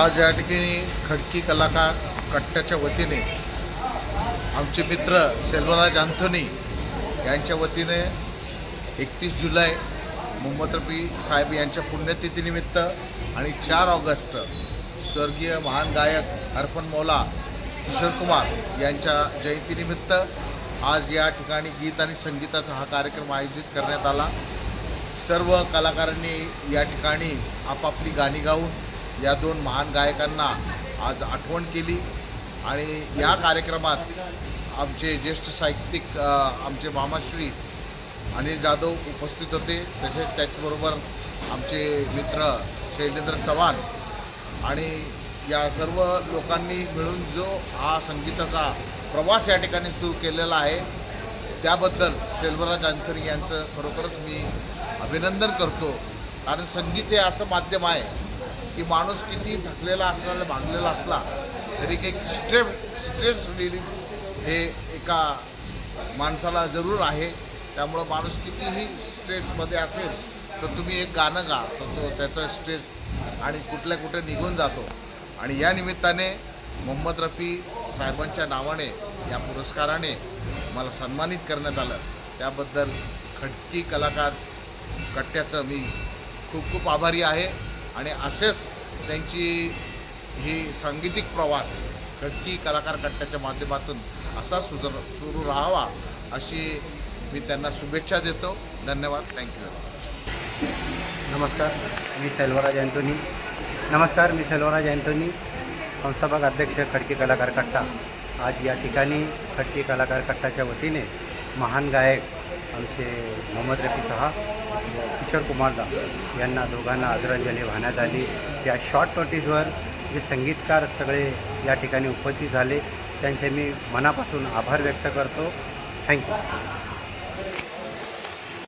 आज या ठिकाणी खडकी कलाकार कट्ट्याच्या वतीने आमचे मित्र सेल्वराज अँथोनी यांच्या वतीने एकतीस जुलै मोहम्मद रफी साहेब यांच्या पुण्यतिथीनिमित्त आणि चार ऑगस्ट स्वर्गीय महान गायक अर्पण मौला किशोर कुमार यांच्या जयंतीनिमित्त आज या ठिकाणी गीत आणि संगीताचा हा कार्यक्रम आयोजित करण्यात आला. सर्व कलाकारांनी या ठिकाणी आपापली गाणी गाऊन या दोन महान गायकांना आज आठवण केली. आणि या कार्यक्रमात आमचे ज्येष्ठ साहित्यिक आमचे मामाश्री अनिल जाधव उपस्थित होते. तसेच त्याचबरोबर आमचे मित्र शैलेंद्र चव्हाण आणि या सर्व लोकांनी मिळून जो हा संगीताचा प्रवास या ठिकाणी सुरू केलेला आहे त्याबद्दल सेल्वराज अंथरी यांचं खरोखरच मी अभिनंदन करतो. कारण संगीत हे असं माध्यम आहे की माणूस किती थकलेला असला भागलेला असला तरी एक स्ट्रेप स्ट्रेस रिलीफ हे एका माणसाला जरूर आहे. त्यामुळं माणूस कितीही स्ट्रेसमध्ये असेल तर तुम्ही एक गाणं गा तर तो त्याचा स्ट्रेस आणि कुठल्या कुठे निघून जातो. आणि या निमित्ताने मोहम्मद रफी साहेबांच्या नावाने या पुरस्काराने मला सन्मानित करण्यात आलं. त्याबद्दल खटकी कलाकार कट्ट्याचं मी खूप खूप आभारी आहे. आणि असेच त्यांची ही सांगीतिक प्रवास खडकी कलाकार कट्ट्याच्या माध्यमातून असा सुजर सुरू राहावा अशी मी त्यांना शुभेच्छा देतो. धन्यवाद. थँक्यू नमस्कार मी सेल्वराज अँटोनी. नमस्कार मी सेल्वराज अँटोनी संस्थापक अध्यक्ष खडकी कलाकार कट्टा. आज या ठिकाणी खडकी कलाकार कट्टाच्या वतीने महान गायक आमचे मोहम्मद रफी सहा किशोर कुमारदा यांना दोघांना आदरांजली वाहण्यात आली. या शॉर्ट नोटीसवर जे संगीतकार सगळे या ठिकाणी उपस्थित झाले त्यांचे मी मनापासून आभार व्यक्त करतो. थँक्यू